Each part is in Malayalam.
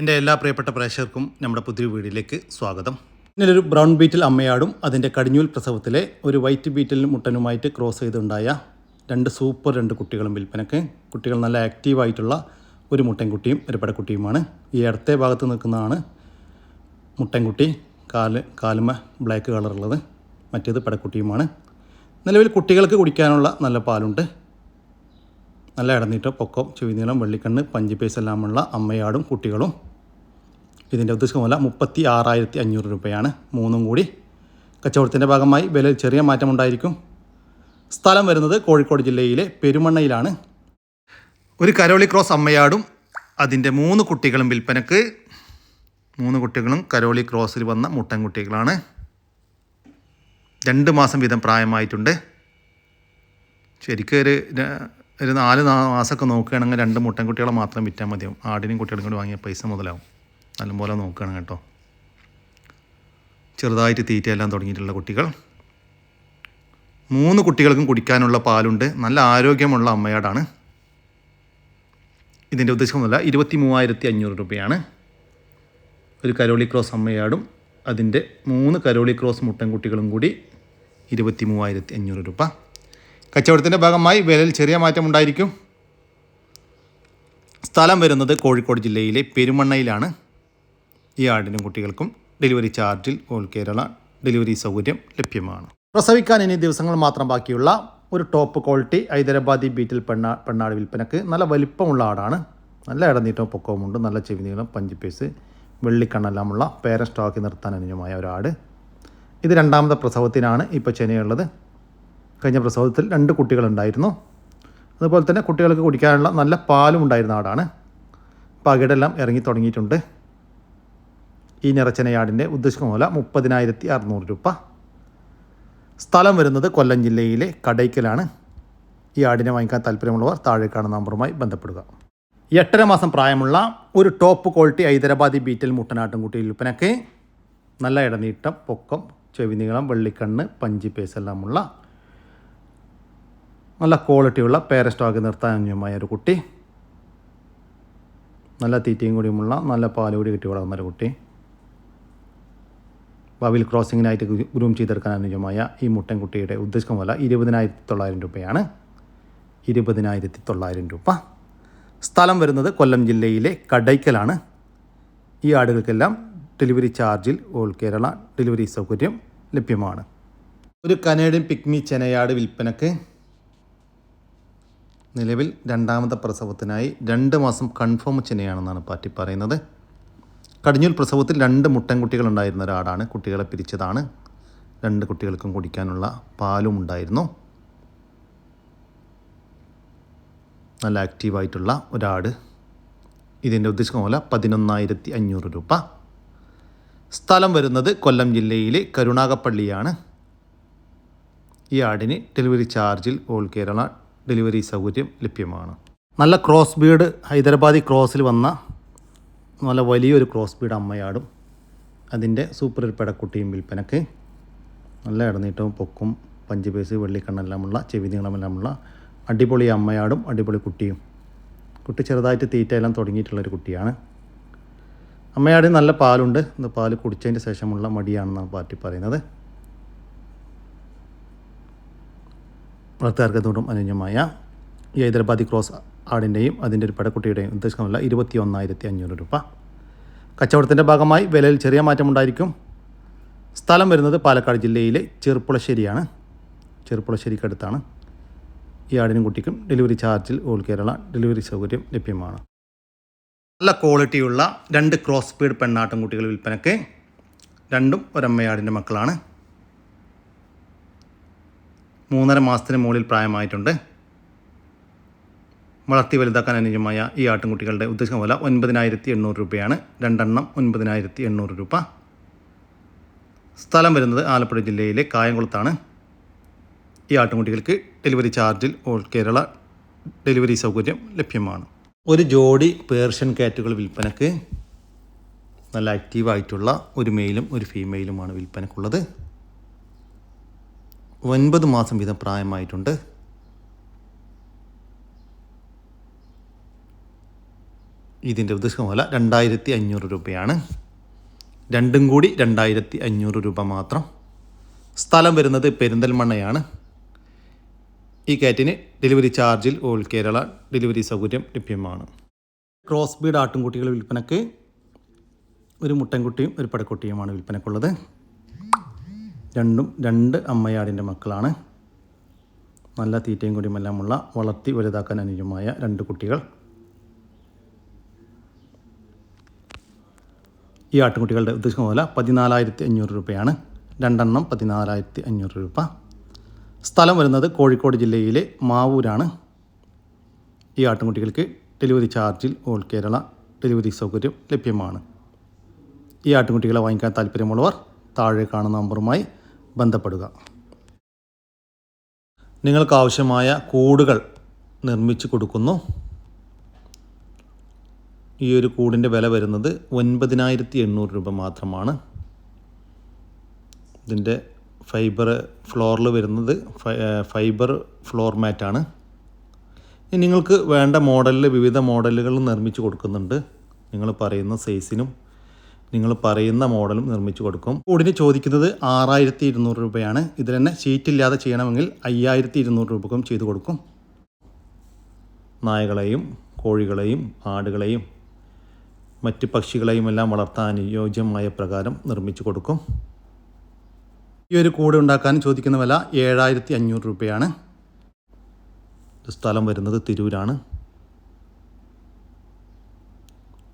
എന്റെ എല്ലാ പ്രിയപ്പെട്ട പ്രേക്ഷകർക്കും നമ്മുടെ പുതിയ വീടിലേക്ക് സ്വാഗതം. ഇന്നലൊരു ബ്രൗൺ ബീറ്റിൽ അമ്മയാടും അതിന്റെ കടിഞ്ഞൂൽ പ്രസവത്തിലെ ഒരു വൈറ്റ് ബീറ്റിൽ മുട്ടനുമായിട്ട് ക്രോസ് ചെയ്തുണ്ടായ രണ്ട് സൂപ്പർ രണ്ട് കുട്ടികളും വിൽപ്പനക്ക്. കുട്ടികൾ നല്ല ആക്റ്റീവായിട്ടുള്ള ഒരു മുട്ടൻകുട്ടിയും ഒരു പടക്കുട്ടിയുമാണ് ഈ ഇടത്തെ ഭാഗത്ത് നിൽക്കുന്നതാണ് മുട്ടൻകുട്ടി. കാൽ കാലുമ ബ്ലാക്ക് കളറുള്ളത് മറ്റേത് പടക്കുട്ടിയുമാണ് നിലവിൽ കുട്ടികൾക്ക് കുടിക്കാനുള്ള നല്ല പാലുണ്ട്. നല്ല ഇടനീട്ടം പൊക്കം ചുവിനീളം വെള്ളിക്കണ്ണ് പഞ്ചിപ്പേസ് എല്ലാമുള്ള അമ്മയാടും കുട്ടികളും ഇതിന്റെ ഉദ്ദേശമല്ല മുപ്പത്തി ആറായിരത്തി അഞ്ഞൂറ് രൂപയാണ്. മൂന്നും കൂടി കച്ചവടത്തിന്റെ ഭാഗമായി വിലയിൽ ചെറിയ മാറ്റമുണ്ടായിരിക്കും സ്ഥലം വരുന്നത് കോഴിക്കോട് ജില്ലയിലെ പെരുമണ്ണയിലാണ്. ഒരു കരോളി ക്രോസ് അമ്മയാടും അതിന്റെ മൂന്ന് കുട്ടികളും വിൽപ്പനക്ക്. മൂന്ന് കുട്ടികളും കരോളി ക്രോസിൽ വന്ന മുട്ടൻ കുട്ടികളാണ് രണ്ട് മാസം വീതം പ്രായമായിട്ടുണ്ട്. ശരിക്കും ഒരു ഒരു നാല് മാസമൊക്കെ നോക്കുകയാണെങ്കിൽ രണ്ട് മുട്ടൻകുട്ടികളെ മാത്രം വിറ്റാൽ മതിയാവും. ആടിനും കുട്ടികളും കൂടി വാങ്ങിയ പൈസ മുതലാവും. നല്ലപോലെ നോക്കുകയാണ് കേട്ടോ. ചെറുതായിട്ട് തീറ്റയെല്ലാം തുടങ്ങിയിട്ടുള്ള കുട്ടികൾ. മൂന്ന് കുട്ടികൾക്കും കുടിക്കാനുള്ള പാലുണ്ട്. നല്ല ആരോഗ്യമുള്ള അമ്മയാടാണ്. ഇതിന്റെ ഉദ്ദേശമൊന്നുമല്ല ഇരുപത്തി മൂവായിരത്തി അഞ്ഞൂറ് രൂപയാണ്. ഒരു കരോളി ക്രോസ് അമ്മയാടും അതിന്റെ മൂന്ന് കരോളി ക്രോസ് മുട്ടൻകുട്ടികളും കൂടി ഇരുപത്തി മൂവായിരത്തി അഞ്ഞൂറ് രൂപ. കച്ചവടത്തിന്റെ ഭാഗമായി വിലയിൽ ചെറിയ മാറ്റമുണ്ടായിരിക്കും സ്ഥലം വരുന്നത് കോഴിക്കോട് ജില്ലയിലെ പെരുമണ്ണയിലാണ്. ഈ ആടിനും കുട്ടികൾക്കും ഡെലിവറി ചാർജിൽ ഓൾ കേരള ഡെലിവറി സൗകര്യം ലഭ്യമാണ്. പ്രസവിക്കാൻ ഇനി ദിവസങ്ങൾ മാത്രം ബാക്കിയുള്ള ഒരു ടോപ്പ് ക്വാളിറ്റി ഹൈദരാബാദി ബീറ്റിൽ പെണ്ണാ പെണ്ണാട് വിൽപ്പനക്ക് നല്ല വലിപ്പമുള്ള ആടാണ്. നല്ല ഇടനീട്ടവും പൊക്കവുമുണ്ട് നല്ല ചെവി ചെവിനീളം പഞ്ചിപ്പേസ് വെള്ളിക്കണ്ണെല്ലാമുള്ള പേര സ്റ്റോക്കി നിർത്താൻ അനുജമായ ഒരാട്. ഇത് രണ്ടാമത്തെ പ്രസവത്തിനാണ് ഇപ്പോൾ ചെനയുള്ളത് കഴിഞ്ഞ പ്രസവത്തിൽ രണ്ട് കുട്ടികളുണ്ടായിരുന്നു. അതുപോലെ തന്നെ കുട്ടികൾക്ക് കുടിക്കാനുള്ള നല്ല പാലും ഉണ്ടായിരുന്ന ആടാണ്. പകിടെല്ലാം ഇറങ്ങി തുടങ്ങിയിട്ടുണ്ട്. ഈ നിറച്ചനയാടിന്റെ ഉദ്ദേശിക്കുന്ന മുപ്പതിനായിരത്തി അറുന്നൂറ് രൂപ. സ്ഥലം വരുന്നത് കൊല്ലം ജില്ലയിലെ കടയ്ക്കലാണ്. ഈ ആടിനെ വാങ്ങിക്കാൻ താല്പര്യമുള്ളവർ താഴെ കാണുന്ന നമ്പറുമായി ബന്ധപ്പെടുക. എട്ടര മാസം പ്രായമുള്ള ഒരു ടോപ്പ് ക്വാളിറ്റി ഹൈദരാബാദി ബീറ്റൽ മുട്ടനാട്ടും കുട്ടി വിൽപ്പനക്ക് നല്ല ഇടനീട്ടം പൊക്കം ചെവിനീളം വെള്ളിക്കണ്ണ് പഞ്ചി പേസ് എല്ലാമുള്ള നല്ല ക്വാളിറ്റിയുള്ള പേര സ്റ്റോക്ക് നിർത്താൻ ഒരു കുട്ടി. നല്ല തീറ്റയും കൂടിയുമുള്ള നല്ല പാലുകൂടി കിട്ടി വളർന്നൊരു കുട്ടി. ഭാവിയിൽ ക്രോസിങ്ങിനായിട്ട് ഗ്രൂം ചെയ്തെടുക്കാൻ അനുയോജ്യമായ ഈ മുട്ടൻകുട്ടിയുടെ ഉദ്ദേശിക്കുന്ന വില ഇരുപതിനായിരത്തി തൊള്ളായിരം രൂപയാണ്. ഇരുപതിനായിരത്തി തൊള്ളായിരം രൂപ. സ്ഥലം വരുന്നത് കൊല്ലം ജില്ലയിലെ കടൈക്കലാണ് ഈ ആടുകൾക്കെല്ലാം ഡെലിവറി ചാർജിൽ ഓൾ കേരള ഡെലിവറി സൗകര്യം ലഭ്യമാണ്. ഒരു കനേഡിയൻ പിക്മി ചെനയാട് വിൽപ്പനക്ക് നിലവിൽ രണ്ടാമത്തെ പ്രസവത്തിനായി രണ്ട് മാസം കൺഫേം ചെനയാണെന്നാണ് പാർട്ടി പറയുന്നത്. കടിഞ്ഞൂൽ പ്രസവത്തിൽ രണ്ട് മുട്ടൻ കുട്ടികൾ ഉണ്ടായിരുന്ന ഒരാടാണ് കുട്ടികളെ പിരിച്ചതാണ്. രണ്ട് കുട്ടികൾക്കും കുടിക്കാനുള്ള പാലും ഉണ്ടായിരുന്നു. നല്ല ആക്റ്റീവായിട്ടുള്ള ഒരാട്. ഇതിന്റെ ഉദ്ദേശിക്കുന്ന പോലെ പതിനൊന്നായിരത്തി അഞ്ഞൂറ് രൂപ. സ്ഥലം വരുന്നത് കൊല്ലം ജില്ലയിലെ കരുണാകപ്പള്ളിയാണ് ഈ ആടിന് ഡെലിവറി ചാർജിൽ ഓൾ കേരള ഡെലിവറി സൗകര്യം ലഭ്യമാണ്. നല്ല ക്രോസ് ബീഡ് ഹൈദരാബാദി ക്രോസിൽ വന്ന നല്ല വലിയൊരു ക്രോസ് ബീഡ് അമ്മയാടും. അതിന്റെ സൂപ്പർ ഒരു പെടക്കുട്ടിയും വിൽപ്പനക്ക്. നല്ല ഇടനീട്ടവും പൊക്കും പഞ്ചുപേസ് വെള്ളിക്കണ്ണെല്ലാമുള്ള ചെവി നീളമെല്ലാമുള്ള അടിപൊളി അമ്മയാടും അടിപൊളി കുട്ടിയും. കുട്ടി ചെറുതായിട്ട് തീറ്റയെല്ലാം തുടങ്ങിയിട്ടുള്ളൊരു കുട്ടിയാണ്. അമ്മയാടിന് നല്ല പാലുണ്ട്. ഇത് പാൽ കുടിച്ചതിന്റെ ശേഷമുള്ള മടിയാണെന്നാണ് പാർട്ടി പറയുന്നത്. വളർത്തുകാർക്ക് തോടും അനുയോജ്യമായ ഹൈദരാബാദി ക്രോസ് ആടിന്റെയും അതിന്റെ ഒരു പെടക്കുട്ടിയുടെയും ഉദ്ദേശമല്ല ഇരുപത്തി ഒന്നായിരത്തി അഞ്ഞൂറ് രൂപ. കച്ചവടത്തിന്റെ ഭാഗമായി വിലയിൽ ചെറിയ മാറ്റമുണ്ടായിരിക്കും. സ്ഥലം വരുന്നത് പാലക്കാട് ജില്ലയിലെ ചെറുപ്പുളശ്ശേരിയാണ്. ചെറുപ്പുളശ്ശേരിക്കടുത്താണ്. ഈ ആടിനും കുട്ടിക്കും ഡെലിവറി ചാർജിൽ ഓൾ കേരള ഡെലിവറി സൗകര്യം ലഭ്യമാണ്. നല്ല ക്വാളിറ്റിയുള്ള രണ്ട് ക്രോസ് സ്പീഡ് പെണ്ണാട്ടും കുട്ടികൾ വിൽപ്പനക്ക് രണ്ടും ഒരമ്മയാടിന്റെ മക്കളാണ്. മൂന്നര മാസത്തിന് മുകളിൽ പ്രായമായിട്ടുണ്ട്. വളർത്തി വലുതാക്കാൻ അനുയോജ്യമായ ഈ ആട്ടിൻകുട്ടികളുടെ ഉദ്ദേശിക്കുന്ന വില ഒൻപതിനായിരത്തി എണ്ണൂറ് രൂപയാണ്. രണ്ടെണ്ണം ഒൻപതിനായിരത്തി എണ്ണൂറ് രൂപ. സ്ഥലം വരുന്നത് ആലപ്പുഴ ജില്ലയിലെ കായംകുളത്താണ്. ഈ ആട്ടിൻകുട്ടികൾക്ക് ഡെലിവറി ചാർജിൽ ഓൾ കേരള ഡെലിവറി സൗകര്യം ലഭ്യമാണ്. ഒരു ജോഡി പേർഷ്യൻ കാറ്റുകൾ വിൽപ്പനക്ക് നല്ല ആക്റ്റീവായിട്ടുള്ള ഒരു മെയിലും ഒരു ഫീമെയിലുമാണ് വിൽപ്പനക്കുള്ളത്. ഒൻപത് മാസം വീതം പ്രായമായിട്ടുണ്ട്. ഇതിന്റെ ഉദ്ദേശിക്കുന്ന വില രണ്ടായിരത്തി അഞ്ഞൂറ് രൂപയാണ്. രണ്ടും കൂടി രണ്ടായിരത്തി അഞ്ഞൂറ് രൂപ മാത്രം. സ്ഥലം വരുന്നത് പെരിന്തൽമണ്ണയാണ്. ഈ കാറ്റിന് ഡെലിവറി ചാർജിൽ ഓൾ കേരള ഡെലിവറി സൗകര്യം ലഭ്യമാണ്. ക്രോസ് ബീഡ് ആട്ടിൻകുട്ടികൾ വിൽപ്പനക്ക് ഒരു മുട്ടൻകുട്ടിയും ഒരു പടക്കുട്ടിയുമാണ് വിൽപ്പനക്കുള്ളത്. രണ്ടും രണ്ട് അമ്മയാടിന്റെ മക്കളാണ്. നല്ല തീറ്റയും കൂടിയുമെല്ലാമുള്ള വളർത്തി വലുതാക്കാൻ അനുയോജ്യമായ രണ്ട് കുട്ടികൾ. ഈ ആട്ടുകുട്ടികളുടെ ഉദ്ദേശിക്കുന്ന വില പതിനാലായിരത്തി അഞ്ഞൂറ് രൂപയാണ്. രണ്ടെണ്ണം പതിനാലായിരത്തി അഞ്ഞൂറ് രൂപ. സ്ഥലം വരുന്നത് കോഴിക്കോട് ജില്ലയിലെ മാവൂരാണ്. ഈ ആട്ടിൻകുട്ടികൾക്ക് ഡെലിവറി ചാർജിൽ ഓൾ കേരള ഡെലിവറി സൗകര്യം ലഭ്യമാണ്. ഈ ആട്ടിൻകുട്ടികളെ വാങ്ങിക്കാൻ താല്പര്യമുള്ളവർ താഴെ കാണുന്ന നമ്പറുമായി ബന്ധപ്പെടുക. നിങ്ങൾക്ക് ആവശ്യമായ കൂടുകൾ നിർമ്മിച്ചു കൊടുക്കുന്നു. ഈ ഒരു കൂടിന്റെ വില വരുന്നത് ഒൻപതിനായിരത്തി എണ്ണൂറ് രൂപ മാത്രമാണ്. ഇതിന്റെ ഫൈബർ ഫ്ലോറിൽ വരുന്നത് ഫൈബർ ഫ്ലോർ മാറ്റാണ്. ഇനി നിങ്ങൾക്ക് വേണ്ട മോഡലിൽ വിവിധ മോഡലുകൾ നിർമ്മിച്ച് കൊടുക്കുന്നുണ്ട്. നിങ്ങൾ പറയുന്ന സൈസിനും നിങ്ങൾ പറയുന്ന മോഡലും നിർമ്മിച്ച് കൊടുക്കും. കൂടിന് ചോദിക്കുന്നത് ആറായിരത്തി ഇരുന്നൂറ് രൂപയാണ്. ഇതിൽ തന്നെ ഷീറ്റില്ലാതെ ചെയ്യണമെങ്കിൽ അയ്യായിരത്തി ഇരുന്നൂറ് രൂപക്കും ചെയ്തു കൊടുക്കും. നായകളെയും കോഴികളെയും ആടുകളെയും മറ്റ് പക്ഷികളെയുമെല്ലാം വളർത്താൻ അനുയോജ്യമായ പ്രകാരം നിർമ്മിച്ചു കൊടുക്കും. ഈ ഒരു കൂട് ഉണ്ടാക്കാൻ ചോദിക്കുന്ന വില ഏഴായിരത്തി അഞ്ഞൂറ് രൂപയാണ് സ്ഥലം വരുന്നത് തിരൂരാണ്.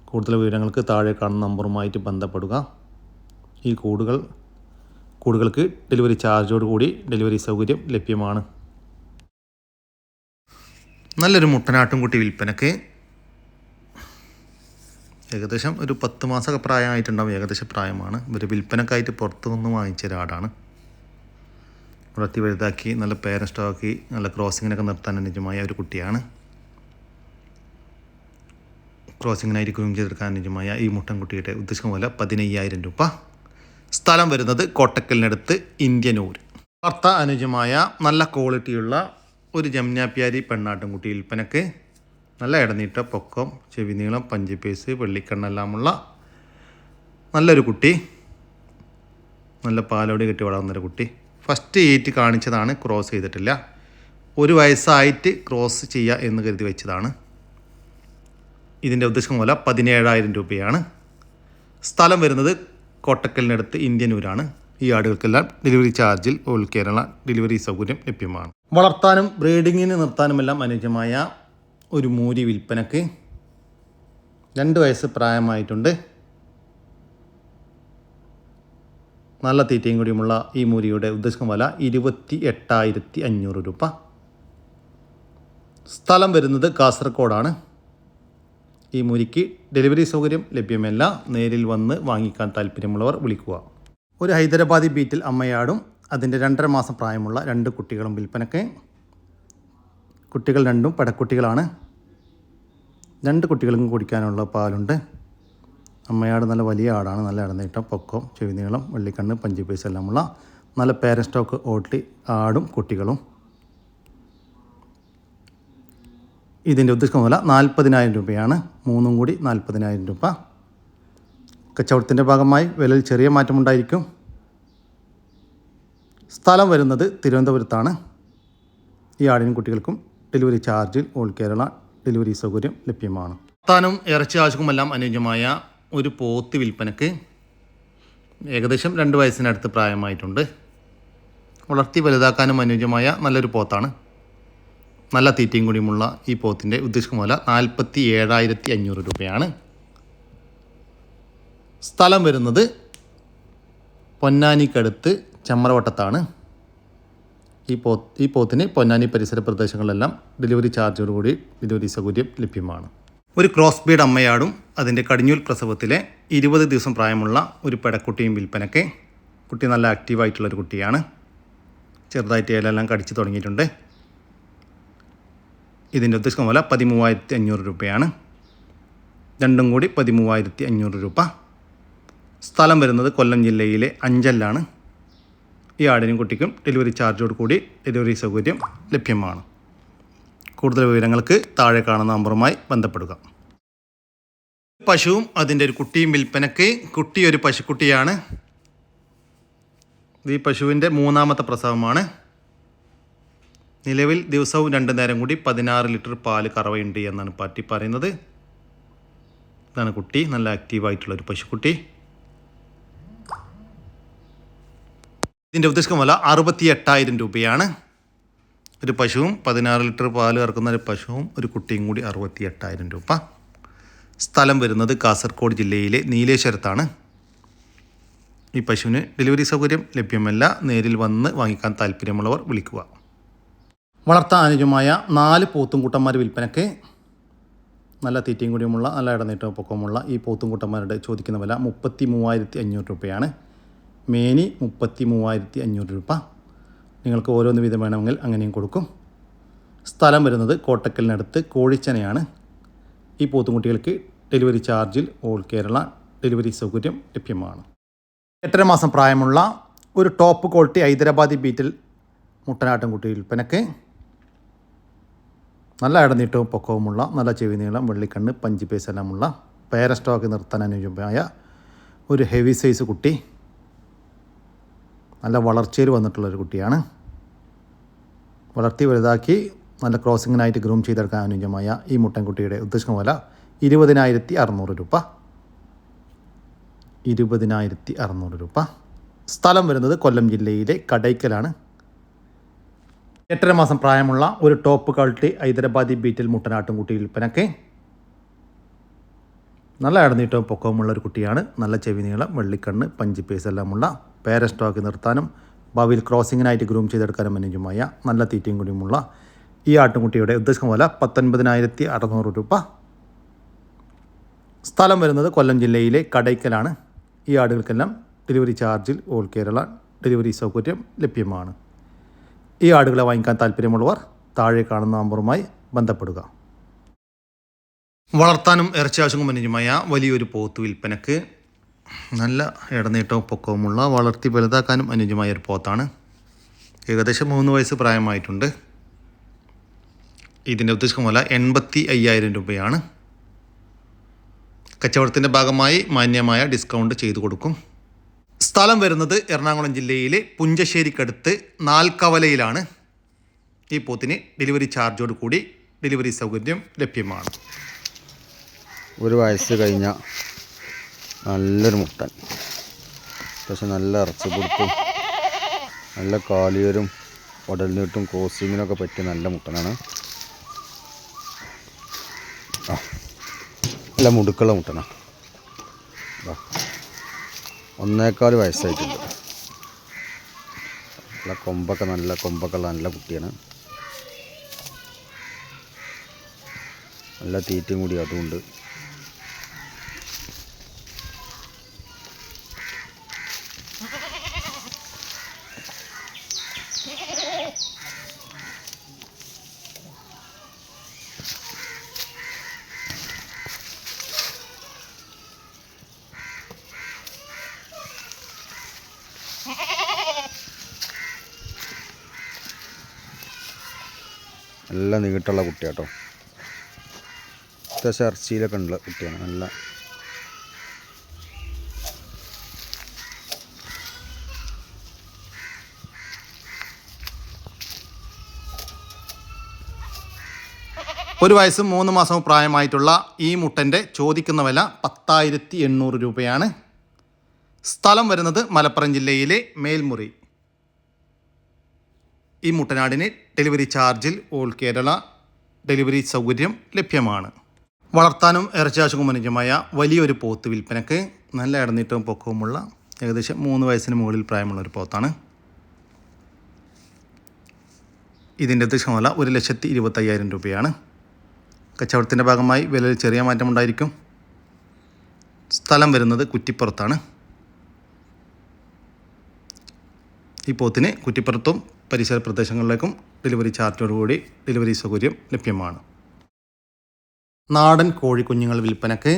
കൂടുതൽ വിവരങ്ങൾക്ക് താഴെ കാണുന്ന നമ്പറുമായിട്ട് ബന്ധപ്പെടുക. ഈ കൂടുകൾ കൂടുകൾക്ക് ഡെലിവറി ചാർജോട് കൂടി ഡെലിവറി സൗകര്യം ലഭ്യമാണ്. നല്ലൊരു മുട്ടനാട്ടുംകുട്ടി വിൽപ്പനക്ക് ഏകദേശം ഒരു പത്ത് മാസമൊക്കെ പ്രായമായിട്ടുണ്ടാവും. ഏകദേശം പ്രായമാണ്. ഇവർ വിൽപ്പനക്കായിട്ട് പുറത്തു നിന്ന് വാങ്ങിച്ച ഒരാടാണ് വളർത്തി വലുതാക്കി നല്ല പേരൻ സ്റ്റോക്കി നല്ല ക്രോസിങ്ങിനൊക്കെ നിർത്താൻ അനുജമായ ഒരു കുട്ടിയാണ്. ക്രോസിങ്ങിനായിട്ട് ഗ്രൂം ചെയ്തെടുക്കാൻ അനുജമായ ഈ മുട്ടൻകുട്ടിയുടെ ഉദ്ദേശിക്കുന്ന പോലെ പതിനയ്യായിരം രൂപ. സ്ഥലം വരുന്നത് കോട്ടക്കലിനടുത്ത് ഇന്ത്യനൂർ വാർത്ത അനുജമായ നല്ല ക്വാളിറ്റിയുള്ള ഒരു ജംനാപ്യാരി പെണ്ണാട്ടുംകുട്ടി വിൽപ്പനക്ക്. നല്ല ഇടനീട്ട പൊക്കം ചെവി നീളം പഞ്ചിപ്പേസ് വെള്ളിക്കണ്ണെല്ലാമുള്ള നല്ലൊരു കുട്ടി. നല്ല പാലോടി കെട്ടി വളർന്നൊരു കുട്ടി. ഫസ്റ്റ് ഈറ്റ് കാണിച്ചതാണ് ക്രോസ് ചെയ്തിട്ടില്ല. ഒരു വയസ്സായിട്ട് ക്രോസ് ചെയ്യുക എന്ന് കരുതി വെച്ചതാണ്. ഇതിന്റെ ഉദ്ദേശം പോലെ പതിനേഴായിരം രൂപയാണ്. സ്ഥലം വരുന്നത് കോട്ടക്കലിനടുത്ത് ഇന്ത്യനൂരാണ് ഈ ആടുകൾക്കെല്ലാം ഡെലിവറി ചാർജിൽ ഓൾ കേരള ഡെലിവറി സൗകര്യം ലഭ്യമാണ്. വളർത്താനും ബ്രീഡിങ്ങിന് നിർത്താനുമെല്ലാം അനുയോജ്യമായ ഒരു മൂരി വിൽപ്പനക്ക് രണ്ട് വയസ്സ് പ്രായമായിട്ടുണ്ട്. നല്ല തീറ്റയും കൂടിയുമുള്ള ഈ മൂരിയുടെ ഉദ്ദേശം വില ഇരുപത്തി എട്ടായിരത്തി അഞ്ഞൂറ് രൂപ. സ്ഥലം വരുന്നത് കാസർഗോഡാണ്. ഈ മുരിക്ക് ഡെലിവറി സൗകര്യം ലഭ്യമല്ല. നേരിൽ വന്ന് വാങ്ങിക്കാൻ താല്പര്യമുള്ളവർ വിളിക്കുക. ഒരു ഹൈദരാബാദി ബീറ്റിൽ അമ്മയാടും അതിന്റെ രണ്ടര മാസം പ്രായമുള്ള രണ്ട് കുട്ടികളും വിൽപ്പനക്ക്. കുട്ടികൾ രണ്ടും പടക്കുട്ടികളാണ്. രണ്ട് കുട്ടികൾക്കും കുടിക്കാനുള്ള പാലുണ്ട്. അമ്മയാട് നല്ല വലിയ ആടാണ്. നല്ല ഇടനീട്ടം പൊക്കം ചെവിനീളം വെള്ളിക്കണ്ണ് പഞ്ചിപ്പൈസ് എല്ലാമുള്ള നല്ല പേരൻ സ്റ്റോക്ക് ഓട്ടി ആടും കുട്ടികളും. ഇതിന്റെ ഉദ്ദേശം വില നാൽപ്പതിനായിരം രൂപയാണ്. മൂന്നും കൂടി നാൽപ്പതിനായിരം രൂപ. കച്ചവടത്തിന്റെ ഭാഗമായി വിലയിൽ ചെറിയ മാറ്റമുണ്ടായിരിക്കും. സ്ഥലം വരുന്നത് തിരുവനന്തപുരത്താണ്. ഈ ആടിനും കുട്ടികൾക്കും ഡെലിവറി ചാർജിൽ ഓൾ കേരള ഡെലിവറി സൗകര്യം ലഭ്യമാണ്. താനും ഇറച്ചി ആവശ്യക്കുമെല്ലാം അനുയോജ്യമായ ഒരു പോത്ത് വിൽപ്പനക്ക് ഏകദേശം രണ്ട് വയസ്സിനടുത്ത് പ്രായമായിട്ടുണ്ട്. വളർത്തി വലുതാക്കാനും അനുയോജ്യമായ നല്ലൊരു പോത്താണ്. നല്ല തീറ്റയും കൂടിയുമുള്ള ഈ പോത്തിന്റെ ഉദ്ദേശിക്കുന്ന വില നാൽപ്പത്തി ഏഴായിരത്തി അഞ്ഞൂറ് രൂപയാണ്. സ്ഥലം വരുന്നത് പൊന്നാനിക്കടുത്ത് ചമ്മറവട്ടത്താണ്. ഈ പോ ഈ പോത്തിന് പൊന്നാനി പരിസര പ്രദേശങ്ങളിലെല്ലാം ഡെലിവറി ചാർജോടുകൂടി ഡെലിവറി സൗകര്യം ലഭ്യമാണ്. ഒരു ക്രോസ് ബീഡ് അമ്മയാടും അതിന്റെ കടിഞ്ഞൂൽ പ്രസവത്തിലെ ഇരുപത് ദിവസം പ്രായമുള്ള ഒരു പെടക്കുട്ടിയും വിൽപ്പനയ്ക്ക് കുട്ടി നല്ല ആക്റ്റീവായിട്ടുള്ളൊരു കുട്ടിയാണ്. ചെറുതായിട്ട് ഇലയെല്ലാം കടിച്ചു തുടങ്ങിയിട്ടുണ്ട്. ഇതിന്റെ ഉദ്ദേശം വില പതിമൂവായിരത്തി അഞ്ഞൂറ് രൂപയാണ്. രണ്ടും കൂടി പതിമൂവായിരത്തി അഞ്ഞൂറ് രൂപ. സ്ഥലം വരുന്നത് കൊല്ലം ജില്ലയിലെ അഞ്ചലിലാണ്. ഈ ആടിനും കുട്ടിക്കും ഡെലിവറി ചാർജോട് കൂടി ഡെലിവറി സൗകര്യം ലഭ്യമാണ്. കൂടുതൽ വിവരങ്ങൾക്ക് താഴെ കാണുന്ന നമ്പറുമായി ബന്ധപ്പെടുക. പശുവും അതിന്റെ ഒരു കുട്ടിയും വിൽപ്പനയ്ക്ക് കുട്ടി ഒരു പശുക്കുട്ടിയാണ്. ഈ പശുവിന്റെ മൂന്നാമത്തെ പ്രസവമാണ്. നിലവിൽ ദിവസവും രണ്ട് നേരം കൂടി പതിനാറ് ലിറ്റർ പാൽ കറവയുണ്ട് എന്നാണ് പാർട്ടി പറയുന്നത്. ഇതാണ് കുട്ടി നല്ല ആക്റ്റീവായിട്ടുള്ളൊരു പശുക്കുട്ടി. ഇതിന്റെ ഉദ്ദേശിക്കുന്ന വില അറുപത്തി എട്ടായിരം രൂപയാണ്. ഒരു പശുവും പതിനാറ് ലിറ്റർ പാൽ കറക്കുന്ന ഒരു പശുവും ഒരു കുട്ടിയും കൂടി അറുപത്തി എട്ടായിരം രൂപ. സ്ഥലം വരുന്നത് കാസർഗോഡ് ജില്ലയിലെ നീലേശ്വരത്താണ്. ഈ പശുവിന് ഡെലിവറി സൗകര്യം ലഭ്യമല്ല. നേരിൽ വന്ന് വാങ്ങിക്കാൻ താല്പര്യമുള്ളവർ വിളിക്കുക. വളർത്താൻ അനുജമായ നാല് പോത്തുംകൂട്ടന്മാർ വിൽപ്പനയ്ക്ക് നല്ല തീറ്റയും കൂടിയുമുള്ള നല്ല ഇടനീട്ടവും പൊക്കവുമുള്ള ഈ പോത്തുംകൂട്ടന്മാരുടെ ചോദിക്കുന്ന വില മുപ്പത്തി മൂവായിരത്തി അഞ്ഞൂറ് രൂപയാണ്. മേനി മുപ്പത്തി മൂവായിരത്തി അഞ്ഞൂറ് രൂപ. നിങ്ങൾക്ക് ഓരോന്ന് വീതം വേണമെങ്കിൽ അങ്ങനെയും കൊടുക്കും. സ്ഥലം വരുന്നത് കോട്ടക്കലിനടുത്ത് കോഴിച്ചനയാണ്. ഈ പോത്തുംകുട്ടികൾക്ക് ഡെലിവറി ചാർജിൽ ഓൾ കേരള ഡെലിവറി സൗകര്യം ലഭ്യമാണ്. എട്ടര മാസം പ്രായമുള്ള ഒരു ടോപ്പ് ക്വാളിറ്റി ഹൈദരാബാദി ബീറ്റിൽ മുട്ടനാട്ടിൻകുട്ടി വിൽപ്പനക്ക്? നല്ല ഇടനീട്ടവും പൊക്കവുമുള്ള നല്ല ചെവി നീളം വെള്ളിക്കണ്ണ് പഞ്ച് പേസ് എല്ലാമുള്ള പേര സ്റ്റോക്ക് നിർത്താൻ അനുയോജ്യമായ ഒരു ഹെവി സൈസ് കുട്ടി. നല്ല വളർച്ചയിൽ വന്നിട്ടുള്ളൊരു കുട്ടിയാണ്. വളർത്തി വലുതാക്കി നല്ല ക്രോസിങ്ങിനായിട്ട് ഗ്രൂം ചെയ്തെടുക്കാൻ അനുയോജ്യമായ ഈ മുട്ടൻകുട്ടിയുടെ ഉദ്ദേശിക്കുന്ന വില ഇരുപതിനായിരത്തി അറുന്നൂറ് രൂപ. ഇരുപതിനായിരത്തി അറുന്നൂറ് രൂപ. സ്ഥലം വരുന്നത് കൊല്ലം ജില്ലയിലെ കടയ്ക്കലാണ്. എട്ടര മാസം പ്രായമുള്ള ഒരു ടോപ്പ് ക്വാളിറ്റി ഹൈദരാബാദി ബീറ്റിൽ മുട്ടനാട്ടും കുട്ടി വിൽപ്പനക്ക് നല്ല ഇടനീട്ടവും പൊക്കവുമുള്ള ഒരു കുട്ടിയാണ്. നല്ല ചെവി നീളം വെള്ളിക്കണ്ണ് പഞ്ചി പേസ് എല്ലാമുള്ള പേര സ്റ്റോക്ക് നിർത്താനും ഭാവിയിൽ ക്രോസിങ്ങിനായിട്ട് ഗ്രൂം ചെയ്തെടുക്കാനും അനുജമായ നല്ല തീറ്റയും കൂടിയുമുള്ള ഈ ആട്ടുംകുട്ടിയുടെ ഉദ്ദേശം വില പത്തൊൻപതിനായിരത്തി അറുന്നൂറ് രൂപ സ്ഥലം വരുന്നത് കൊല്ലം ജില്ലയിലെ കടയ്ക്കലാണ്. ഈ ആടുകൾക്കെല്ലാം ഡെലിവറി ചാർജിൽ ഓൾ കേരള ഡെലിവറി സൗകര്യം ലഭ്യമാണ്. ഈ ആടുകളെ വാങ്ങിക്കാൻ താല്പര്യമുള്ളവർ താഴെ കാണുന്ന നമ്പറുമായി ബന്ധപ്പെടുക. വളർത്താനും ഇറച്ചി ആവശ്യങ്ങൾ അനുജമായ വലിയൊരു പോത്ത് വിൽപ്പനക്ക് നല്ല ഇടനീട്ടവും പൊക്കവുമുള്ള വളർത്തി വലുതാക്കാനും അനുജമായ ഒരു പോത്താണ്. ഏകദേശം മൂന്ന് വയസ്സ് പ്രായമായിട്ടുണ്ട്. ഇതിന്റെ ഉദ്ദേശിക്കുന്ന പോലെ എൺപത്തി അയ്യായിരം രൂപയാണ്. കച്ചവടത്തിന്റെ ഭാഗമായി മാന്യമായ ഡിസ്കൗണ്ട് ചെയ്തു കൊടുക്കും. സ്ഥലം വരുന്നത് എറണാകുളം ജില്ലയിലെ പുഞ്ചശ്ശേരിക്കടുത്ത് നാൽക്കവലയിലാണ്. ഈ പോത്തിന് ഡെലിവറി ചാർജോട് കൂടി ഡെലിവറി സൗകര്യം ലഭ്യമാണ്. ഒരു വയസ്സ് കഴിഞ്ഞ നല്ലൊരു മുട്ടൻ. പക്ഷെ നല്ല ഇറച്ചി പിടുത്തും നല്ല കാലിയരും ഉടലിനീട്ടും ക്രോസിങ്ങിനൊക്കെ പറ്റിയ നല്ല മുട്ടനാണ്. നല്ല മുടുക്കുള്ള മുട്ടനാണ് ഒന്നേക്കാൽ വയസ്സായിട്ടുണ്ട്. നല്ല കൊമ്പൊക്കെ നല്ല കൊമ്പൊക്കെ ഉള്ള നല്ല കുട്ടിയാണ്. നല്ല തീറ്റയും കൂടി അതുമുണ്ട്. നല്ല നീട്ടുള്ള കുട്ടിയാട്ടോ. അത്യാവശ്യം ഇറച്ചിയിലൊക്കെ ഉള്ള കുട്ടിയാണ്. നല്ല ഒരു വയസ്സും മൂന്ന് മാസവും പ്രായമായിട്ടുള്ള ഈ മുട്ടന്റെ ചോദിക്കുന്ന വില പത്തായിരത്തി എണ്ണൂറ് രൂപയാണ്. സ്ഥലം വരുന്നത് മലപ്പുറം ജില്ലയിലെ മേൽമുറി. ഈ മുട്ടനാടിന് ഡെലിവറി ചാർജിൽ ഓൾ കേരള ഡെലിവറി സൗകര്യം ലഭ്യമാണ്. വളർത്താനും ഇറച്ചിയാശുക്കും അനുജമായ വലിയൊരു പോത്ത് വിൽപ്പനക്ക് നല്ല ഇടനീട്ടവും പൊക്കവുമുള്ള ഏകദേശം മൂന്ന് വയസ്സിന് മുകളിൽ പ്രായമുള്ള ഒരു പോത്താണ്. ഇതിന്റെ ദൃശ്യമല ഒരു ലക്ഷത്തി ഇരുപത്തയ്യായിരം രൂപയാണ്. കച്ചവടത്തിന്റെ ഭാഗമായി വിലയിൽ ചെറിയ മാറ്റമുണ്ടായിരിക്കും സ്ഥലം വരുന്നത് കുറ്റിപ്പുറത്താണ്. ഈ പോത്തിന് കുറ്റിപ്പുറത്തും പരിസര പ്രദേശങ്ങളിലേക്കും ഡെലിവറി ചാർജോടുകൂടി ഡെലിവറി സൗകര്യം ലഭ്യമാണ്. നാടൻ കോഴിക്കുഞ്ഞുങ്ങൾ വിൽപ്പനയ്ക്ക്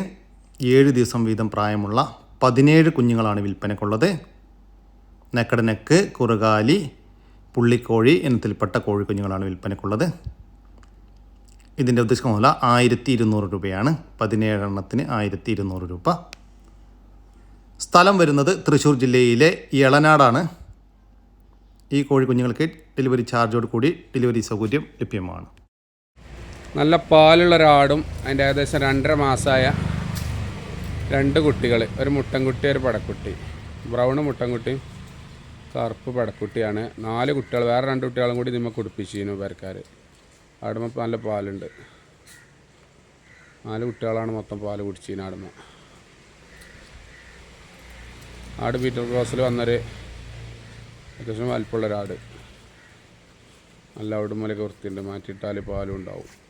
ഏഴ് ദിവസം വീതം പ്രായമുള്ള പതിനേഴ് കുഞ്ഞുങ്ങളാണ് വിൽപ്പനയ്ക്കുള്ളത്. നെക്കടനെക്ക് കുറുകാലി പുള്ളിക്കോഴി ഇനത്തിൽപ്പെട്ട കോഴിക്കുഞ്ഞുങ്ങളാണ് വിൽപ്പനക്കുള്ളത് ഇതിന്റെ ഉദ്ദേശം മുതല ആയിരത്തി ഇരുന്നൂറ് രൂപയാണ്. പതിനേഴെണ്ണത്തിന് ആയിരത്തി ഇരുന്നൂറ് രൂപ. സ്ഥലം വരുന്നത് തൃശ്ശൂർ ജില്ലയിലെ ഇളനാടാണ് ഈ കോഴിക്കുഞ്ഞുങ്ങൾക്ക് ഡെലിവറി ചാർജോട് കൂടി ഡെലിവറി സൗകര്യം ലഭ്യമാണ്. നല്ല പാലുള്ള ഒരാടും അതിന്റെ ഏകദേശം രണ്ടര മാസമായ രണ്ട് കുട്ടികൾ ഒരു മുട്ടൻകുട്ടി ഒരു പടക്കുട്ടി. ബ്രൗൺ മുട്ടൻകുട്ടിയും കറുപ്പ് പടക്കുട്ടിയാണ്. നാല് കുട്ടികൾ വേറെ രണ്ട് കുട്ടികളും കൂടി നമ്മൾ കുടിപ്പിച്ചിരുന്നു പേർക്കാർ ആടുമ്പോൾ നല്ല പാലുണ്ട്. നാല് കുട്ടികളാണ് മൊത്തം പാൽ കുടിച്ചിരുന്നു ആടുമ്പോൾ ആട് പീറ്റർ ക്രോസിൽ വന്നൊരു അത്യാവശ്യം വലിപ്പമുള്ള ഒരാട്. നല്ല അവിടുമ്മലൊക്കെ വൃത്തിയുണ്ട്. മാറ്റിയിട്ടാൽ പാലും ഉണ്ടാവും.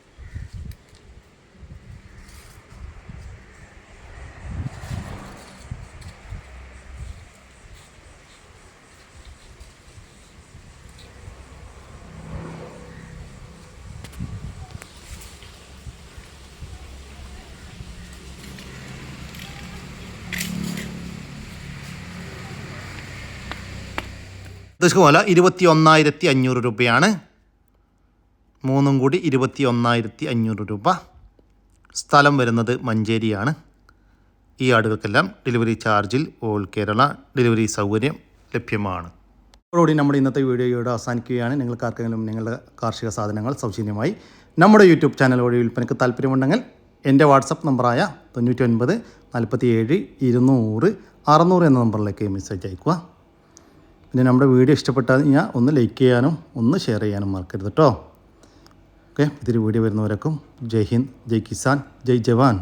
ഉദ്ദേശിക്കുന്ന വില ഇരുപത്തി ഒന്നായിരത്തി അഞ്ഞൂറ് രൂപയാണ്. മൂന്നും കൂടി ഇരുപത്തി ഒന്നായിരത്തി അഞ്ഞൂറ് രൂപ. സ്ഥലം വരുന്നത് മഞ്ചേരിയാണ്. ഈ ആടുകൾക്കെല്ലാം ഡെലിവറി ചാർജിൽ ഓൾ കേരള ഡെലിവറി സൗകര്യം ലഭ്യമാണ്. അതോടുകൂടി നമ്മുടെ ഇന്നത്തെ വീഡിയോയോട് അവസാനിക്കുകയാണ്. നിങ്ങൾക്ക് ആർക്കെങ്കിലും നിങ്ങളുടെ കാർഷിക സാധനങ്ങൾ സൗജന്യമായി നമ്മുടെ യൂട്യൂബ് ചാനൽ വഴി വിൽപ്പനയ്ക്ക് താല്പര്യമുണ്ടെങ്കിൽ എന്റെ വാട്സപ്പ് നമ്പറായ തൊണ്ണൂറ്റി ഒൻപത് നാൽപ്പത്തി ഏഴ് ഇരുന്നൂറ് അറുന്നൂറ് എന്ന നമ്പറിലേക്ക് മെസ്സേജ് അയക്കുക പിന്നെ നമ്മുടെ വീഡിയോ ഇഷ്ടപ്പെട്ടാൽ ഞാൻ ഒന്ന് ലൈക്ക് ചെയ്യാനും ഒന്ന് ഷെയർ ചെയ്യാനും മറക്കരുത് കേട്ടോ ഓക്കെ ഇതൊരു വീഡിയോ വരുന്നവരൊക്കെ. ജയ് ഹിന്ദ് ജയ് കിസാൻ ജയ് ജവാൻ.